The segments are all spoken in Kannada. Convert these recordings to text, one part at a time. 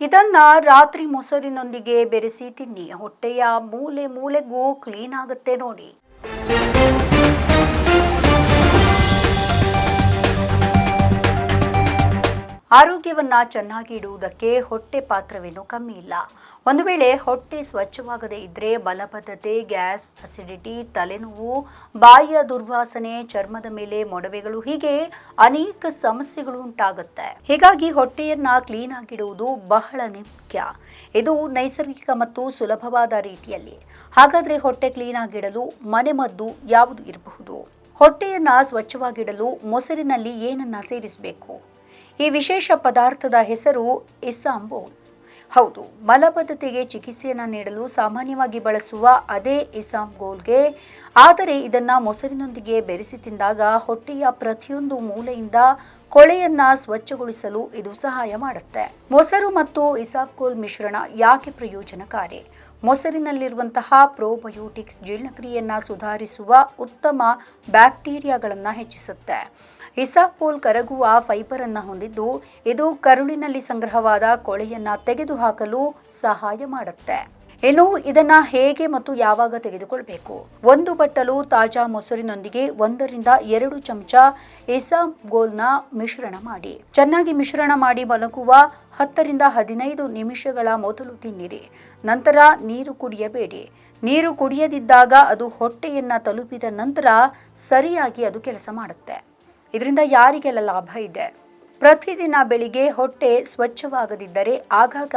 ಇದನ್ನ ರಾತ್ರಿ ಮೊಸರಿನೊಂದಿಗೆ ಬೆರೆಸಿ ತಿನ್ನಿ. ಹೊಟ್ಟೆಯ ಮೂಲೆ ಮೂಲೆಗೂ ಕ್ಲೀನ್ ಆಗುತ್ತೆ ನೋಡಿ. ಆರೋಗ್ಯವನ್ನ ಚೆನ್ನಾಗಿ ಇಡುವುದಕ್ಕೆ ಹೊಟ್ಟೆ ಪಾತ್ರವೇನು ಕಮ್ಮಿ ಇಲ್ಲ. ಒಂದು ವೇಳೆ ಹೊಟ್ಟೆ ಸ್ವಚ್ಛವಾಗದೇ ಇದ್ರೆ ಬಲಬದ್ಧತೆ, ಗ್ಯಾಸ್ ಅಸಿಡಿಟಿ ತಲೆನೋವು, ಬಾಯಿಯ ದುರ್ವಾಸನೆ, ಚರ್ಮದ ಮೇಲೆ ಮೊಡವೆಗಳು ಹೀಗೆ ಅನೇಕ ಸಮಸ್ಯೆಗಳು ಉಂಟಾಗುತ್ತೆ. ಹೀಗಾಗಿ ಹೊಟ್ಟೆಯನ್ನ ಕ್ಲೀನ್ ಆಗಿಡುವುದು ಬಹಳ ಮುಖ್ಯ. ಇದು ನೈಸರ್ಗಿಕ ಮತ್ತು ಸುಲಭವಾದ ರೀತಿಯಲ್ಲಿ. ಹಾಗಾದ್ರೆ ಹೊಟ್ಟೆ ಕ್ಲೀನ್ ಆಗಿಡಲು ಮನೆಮದ್ದು ಯಾವುದು ಇರಬಹುದು? ಹೊಟ್ಟೆಯನ್ನ ಸ್ವಚ್ಛವಾಗಿಡಲು ಮೊಸರಿನಲ್ಲಿ ಏನನ್ನ ಸೇರಿಸಬೇಕು? ಈ ವಿಶೇಷ ಪದಾರ್ಥದ ಹೆಸರು ಇಸಾಂಬೋಲ್ ಹೌದು, ಮಲಬದ್ಧತೆಗೆ ಚಿಕಿತ್ಸೆಯನ್ನು ನೀಡಲು ಸಾಮಾನ್ಯವಾಗಿ ಬಳಸುವ ಅದೇ ಇಸಾಂಗೋಲ್ಗೆ ಆದರೆ ಇದನ್ನು ಮೊಸರಿನೊಂದಿಗೆ ಬೆರೆಸಿ ತಿಂದಾಗ ಹೊಟ್ಟೆಯ ಪ್ರತಿಯೊಂದು ಮೂಲೆಯಿಂದ ಕೊಳೆಯನ್ನು ಸ್ವಚ್ಛಗೊಳಿಸಲು ಇದು ಸಹಾಯ ಮಾಡುತ್ತೆ. ಮೊಸರು ಮತ್ತು ಇಸಾಬ್ಗೋಲ್ ಮಿಶ್ರಣ ಯಾಕೆ ಪ್ರಯೋಜನಕಾರಿ? ಮೊಸರಿನಲ್ಲಿರುವಂತಹ ಪ್ರೋಬಯೋಟಿಕ್ಸ್ ಜೀರ್ಣಕ್ರಿಯೆಯನ್ನು ಸುಧಾರಿಸುವ ಉತ್ತಮ ಬ್ಯಾಕ್ಟೀರಿಯಾಗಳನ್ನು ಹೆಚ್ಚಿಸುತ್ತೆ. ಇಸಾಪೋಲ್ ಕರಗುವ ಫೈಬರ್ ಅನ್ನು ಹೊಂದಿದ್ದು, ಇದು ಕರುಳಿನಲ್ಲಿ ಸಂಗ್ರಹವಾದ ಕೊಳೆಯನ್ನ ತೆಗೆದುಹಾಕಲು ಸಹಾಯ ಮಾಡುತ್ತೆ. ಇನ್ನು ಇದನ್ನ ಹೇಗೆ ಮತ್ತು ಯಾವಾಗ ತೆಗೆದುಕೊಳ್ಬೇಕು? ಒಂದು ಬಟ್ಟಲು ತಾಜಾ ಮೊಸರಿನೊಂದಿಗೆ ಒಂದರಿಂದ ಎರಡು ಚಮಚ ಗೋಲ್ನ ಮಿಶ್ರಣ ಮಾಡಿ. ಚೆನ್ನಾಗಿ ಮಿಶ್ರಣ ಮಾಡಿ ಮಲಗುವ ಹತ್ತರಿಂದ ಹದಿನೈದು ನಿಮಿಷಗಳ ಮೊದಲು ತಿನ್ನಿರಿ. ನಂತರ ನೀರು ಕುಡಿಯಬೇಡಿ. ನೀರು ಕುಡಿಯದಿದ್ದಾಗ ಅದು ಹೊಟ್ಟೆಯನ್ನ ತಲುಪಿದ ನಂತರ ಸರಿಯಾಗಿ ಅದು ಕೆಲಸ ಮಾಡುತ್ತೆ. ಇದರಿಂದ ಯಾರಿಗೆಲ್ಲ ಲಾಭ ಇದೆ? ಪ್ರತಿದಿನ ಬೆಳಿಗ್ಗೆ ಹೊಟ್ಟೆ ಸ್ವಚ್ಛವಾಗದಿದ್ದರೆ ಆಗಾಗ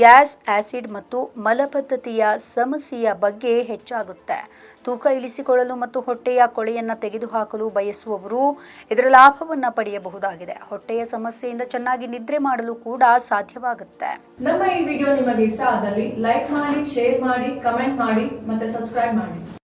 ಗ್ಯಾಸ್, ಆಸಿಡ್ ಮತ್ತು ಮಲಬದ್ಧತೆಯ ಸಮಸ್ಯೆಯ ಬಗ್ಗೆ ಹೆಚ್ಚಾಗುತ್ತೆ. ತೂಕ ಇಳಿಸಿಕೊಳ್ಳಲು ಮತ್ತು ಹೊಟ್ಟೆಯ ಕೊಳೆಯನ್ನು ತೆಗೆದುಹಾಕಲು ಬಯಸುವವರು ಇದರ ಲಾಭವನ್ನು ಪಡೆಯಬಹುದಾಗಿದೆ. ಹೊಟ್ಟೆಯ ಸಮಸ್ಯೆಯಿಂದ ಚೆನ್ನಾಗಿ ನಿದ್ರೆ ಮಾಡಲು ಕೂಡ ಸಾಧ್ಯವಾಗುತ್ತೆ. ನಮ್ಮ ಈ ವಿಡಿಯೋ ನಿಮಗೆ ಇಷ್ಟ ಆದಲ್ಲಿ ಲೈಕ್ ಮಾಡಿ, ಶೇರ್ ಮಾಡಿ, ಕಮೆಂಟ್ ಮಾಡಿ ಮತ್ತೆ ಸಬ್ಸ್ಕ್ರೈಬ್ ಮಾಡಿ.